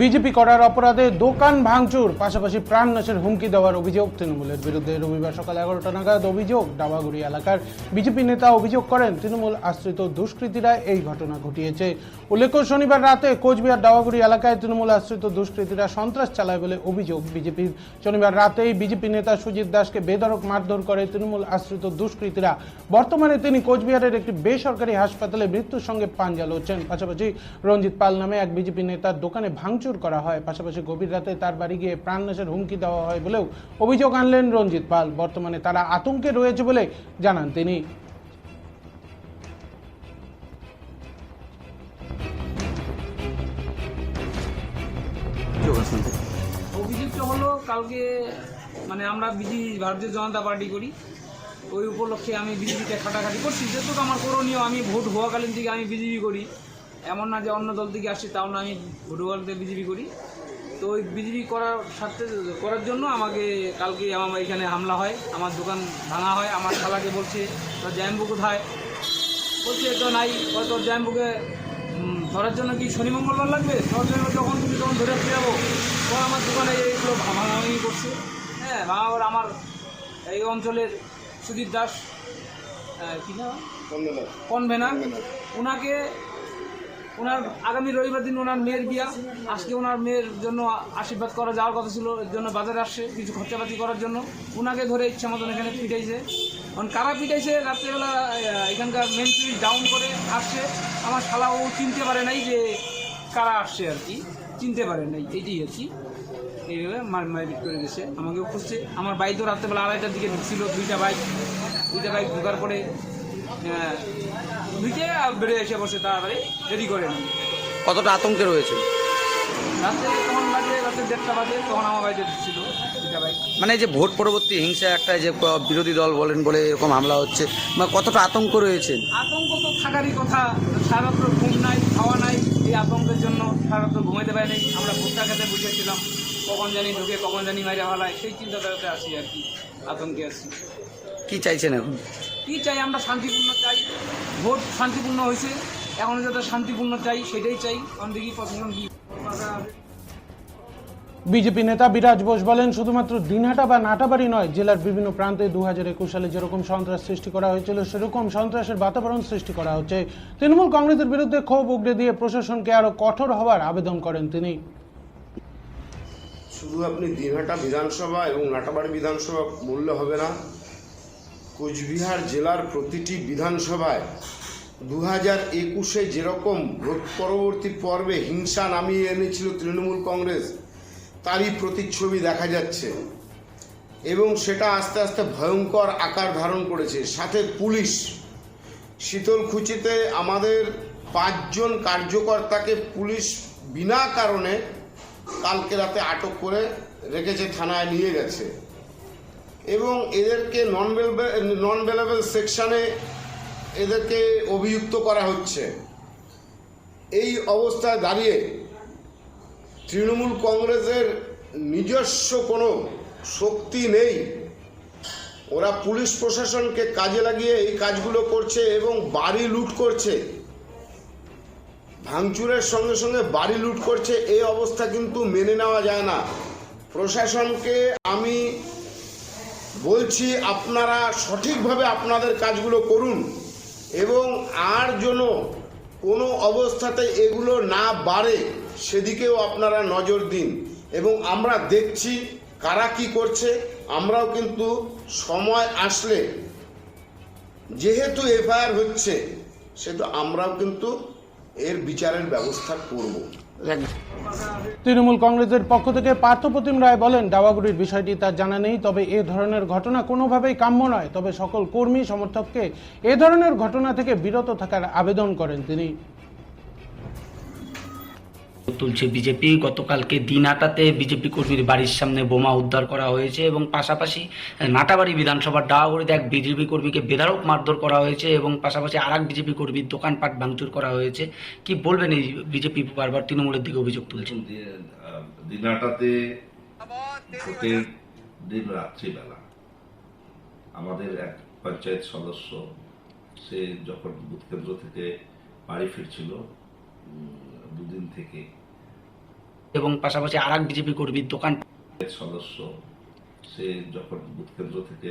BJP করার অপরাধে দোকান ভাঙচুর, পাশাপাশি প্রাণনাশের হুমকি দেওয়ার অভিযোগ তৃণমূলের বিরুদ্ধে। রবিবার সকাল এগারোটা নাগাদ অভিযোগ, ডাবাগুড়ি এলাকার বিজেপি নেতা অভিযোগ করেন, তৃণমূল আশ্রিত দুষ্কৃতীরা এই ঘটনা ঘটিয়েছে। উল্লেখ্য, শনিবার রাতে কোচবিহার ডাবাগুড়ি এলাকায় তৃণমূল আশ্রিত দুষ্কৃতীরা সন্ত্রাস চালায় বলে অভিযোগ বিজেপির। শনিবার রাতেই বিজেপি নেতা সুজিত দাসকে বেধড়ক মারধর করে তৃণমূল আশ্রিত দুষ্কৃতীরা। বর্তমানে তিনি কোচবিহারের একটি বেসরকারি হাসপাতালে মৃত্যুর সঙ্গে পাঞ্জা লড়ছেন। পাশাপাশি রঞ্জিত পাল নামে এক বিজেপি নেতার দোকানে ভাঙচুর করা হয়। পাশাপাশি গভীর রাতে তার বাড়ি গিয়ে প্রাণনাশের হুমকি দেওয়া হয় বলেও অভিযোগ আনলেন রঞ্জিত পাল। বর্তমানে তারা আতঙ্কে রয়েছে বলে জানান তিনি। অভিযোগটা হলো কালকে মানে আমরা বিজেপি ভারতীয় জনতা পার্টি করি। ওই উপলক্ষে আমি বিজেপিতে খাটাখাটি করছি। যেহেতু আমার করণীয় আমি ভোট হওয়াকালীন থেকে আমি বিজেপি করি। এমন না যে অন্য দল থেকে আসছি তাও না আমি হওয়াকালীন বিজেপি করি। তো ওই বিজেপি করার সাথে করার জন্য আমাকে কালকে আমার এখানে হামলা হয় আমার দোকান ভাঙা হয় আমার খালাকে বলছে তোর জ্যাম্বু কোথায়? বলছে তো নাই তোর জ্যাম্বুকে ধরার জন্য কি শনি মঙ্গলবার লাগবে? ধরার জন্য যখন তুমি তখন ধরে ফিরাবো ও আমার দোকানে এইগুলো ভাঙাভাঙি করছে। হ্যাঁ ভাঙাবার আমার এই অঞ্চলের সুদীপ দাস কি না কনভেনা ওনাকে ওনার আগামী রবিবার দিন ওনার মেয়ের বিয়া। আজকে ওনার মেয়ের জন্য আশীর্বাদ করা যাওয়ার কথা ছিল, এর জন্য বাজারে আসছে কিছু খরচাপাতি করার জন্য। ওনাকে ধরে ইচ্ছা মতন এখানে পিটাইছে। কারণ কারা পিটাইছে? রাত্রেবেলা এখানকার মেন সুইচ ডাউন করে আসছে। আমার শালা ও চিনতে পারে নাই যে কারা আসছে আর কি। চিনতে পারে নাই, এইটাই আর কি। এইভাবে মার মারপিট করে গেছে। আমাকেও খুঁজছে। আমার বাইক তো রাত্রেবেলা আড়াইটার দিকে ঢুকছিল। দুইটা বাইক দুইটা বাইক ঢোকার পরে ঢুকে এসে বসে তাড়াতাড়ি রেডি করে কতটা আতঙ্কে রয়েছে? রাত্রে তখন বাজে রাত্রে দেড়টা বাজে তখন আমার বাড়িতে ঢুকছিল দুইটা বাইক মানে এই যে ভোট পরবর্তী হিংসা একটা যে বিরোধী দল বলেন বলে এরকম হামলা হচ্ছে মানে কতটা আতঙ্ক রয়েছে? আতঙ্ক তো থাকারই কথা। সারাত্র ঘুম নাই খাওয়া নাই। এই আতঙ্কের জন্য সারাত্র ঘুমাইতে পারি নাই আমরা ভুট্টা খেতে বুঝেছিলাম কখন জানি ঢুকে কখন জানি মাইরা ভালায় সেই চিন্তাধারাতে আসি আর কি। আতঙ্কে আছি। কি চাইছেন এখন? কি চাই? আমরা শান্তিপূর্ণ চাই। ভোট শান্তিপূর্ণ হয়েছে। এখন যাতে শান্তিপূর্ণ চাই সেটাই চাই। কারণ দেখি প্রশাসন কি বিজেপি নেতা বিরাজ বোস বলেন শুধুমাত্র দিনহাটা বা নাটাবাড়ি নয় জেলার বিভিন্ন প্রান্তে দু হাজার একুশ সালে যেরকম সন্ত্রাস সৃষ্টি করা হয়েছিল সেরকম সন্ত্রাসের বাতাবরণ সৃষ্টি করা হচ্ছে। তৃণমূল কংগ্রেসের বিরুদ্ধে ক্ষোভ উগড়ে দিয়ে প্রশাসনকে আরও কঠোর হওয়ার আবেদন করেন তিনি। শুধু আপনি দিনহাটা বিধানসভা এবং নাটাবাড়ি বিধানসভা বললে হবে না কোচবিহার জেলার প্রতিটি বিধানসভায় দু হাজার একুশে যেরকম ভোট পরবর্তী পর্বে হিংসা নামিয়ে এনেছিল তৃণমূল কংগ্রেস, তারই প্রতিচ্ছবি দেখা যাচ্ছে। এবং সেটা আস্তে আস্তে ভয়ঙ্কর আকার ধারণ করেছে। সাথে পুলিশ, শীতলকুচিতে আমাদের পাঁচজন কার্যকর্তাকে পুলিশ বিনা কারণে কালকে রাতে আটক করে রেখেছে, থানায় নিয়ে গেছে। এবং এদেরকে নন নন বেলেবল সেকশানে এদেরকে অভিযুক্ত করা হচ্ছে। এই অবস্থায় দাঁড়িয়ে তৃণমূল কংগ্রেসের নিজস্ব কোনো শক্তি নেই। ওরা পুলিশ প্রশাসনকে কাজে লাগিয়ে এই কাজগুলো করছে এবং বাড়ি লুট করছে। ভাঙচুরের সঙ্গে সঙ্গে বাড়ি লুট করছে, এই অবস্থা কিন্তু মেনে নেওয়া যায় না। প্রশাসনকে আমি বলছি আপনারা সঠিকভাবে আপনাদের কাজগুলো করুন এবং আর যেন কোনো অবস্থাতে এগুলো না বাড়ে, সেদিকেও আপনারা নজর দিন। এবং আমরা দেখছি কারা কি করছে, আমরাও কিন্তু সময় আসলে যেহেতু এফআইআর হচ্ছে, সেহেতু আমরাও কিন্তু এর বিচারের ব্যবস্থা করব। তৃণমূল কংগ্রেসের পক্ষ থেকে পার্থপ্রতিম রায় বলেন ডাওয়াগুড়ির বিষয়টি তার জানা নেই, তবে এ ধরনের ঘটনা কোনোভাবেই কাম্য নয়। তবে সকল কর্মী, সমর্থককে এ ধরনের ঘটনা থেকে বিরত থাকার আবেদন করেন তিনি। তুলছে বিজেপি। গতকালকে দিনাটাতে বিজেপি কর্মীর বাড়ির সামনে বোমা উদ্ধার করা হয়েছে এবং পাশাপাশি নাটাবাড়ি বিধানসভার ডাওয়াগুড়িতে এক বিজেপি কর্মীকে বেধারক মারধর করা হয়েছে এবং পাশাপাশি আর এক বিজেপি কর্মীর দোকানপাট ভাঙচুর করা হয়েছে। কি বলবেন এই বিজেপি বারবার তৃণমূলের দিকে অভিযোগ তুলছেন? ভোটের দিন রাত্রিবেলা আমাদের এক পঞ্চায়েত সদস্য, সে যখন বুথ কেন্দ্র থেকে বাড়ি ফিরছিল দুদিন থেকে এবং পাশাপাশি আর এক বিজেপি কর্মীর দোকান সদস্য, সে যখন বুথ কেন্দ্র থেকে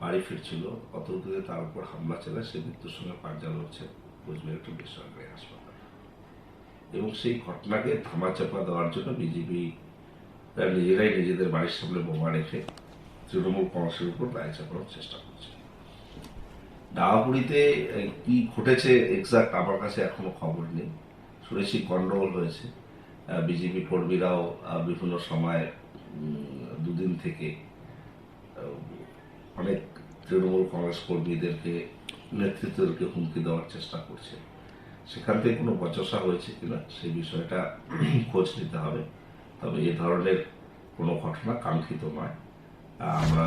বাড়ি ফিরছিল অত দূরে তার উপর হামলা চালায়, সে মৃত্যুর সঙ্গে পাঞ্জা লড়ছে কোচবিহার একটি বেসরকারি হাসপাতালে। এবং সেই ঘটনাকে ধামাচাপা দেওয়ার জন্য বিজেপি তারা নিজেরাই নিজেদের বাড়ির সামনে বোমা রেখে তৃণমূল কংগ্রেসের উপর দায় চাপানোর চেষ্টা করছে। ডাহাপুরিতে কি ঘটেছে এক্সাক্ট আমার কাছে এখনও খবর নেই। শুনেছি গন্ডগোল হয়েছে। বিজেপি কর্মীরাও বিভিন্ন সময় দুদিন থেকে অনেক তৃণমূল কংগ্রেস কর্মীদেরকে, নেতৃত্বদেরকে হুমকি দেওয়ার চেষ্টা করছে। সেখান থেকে কোনো বচসা হয়েছে কিনা, সেই বিষয়টা খোঁজ নিতে হবে। তবে এ ধরনের কোনো ঘটনা কাঙ্ক্ষিত নয়। আমরা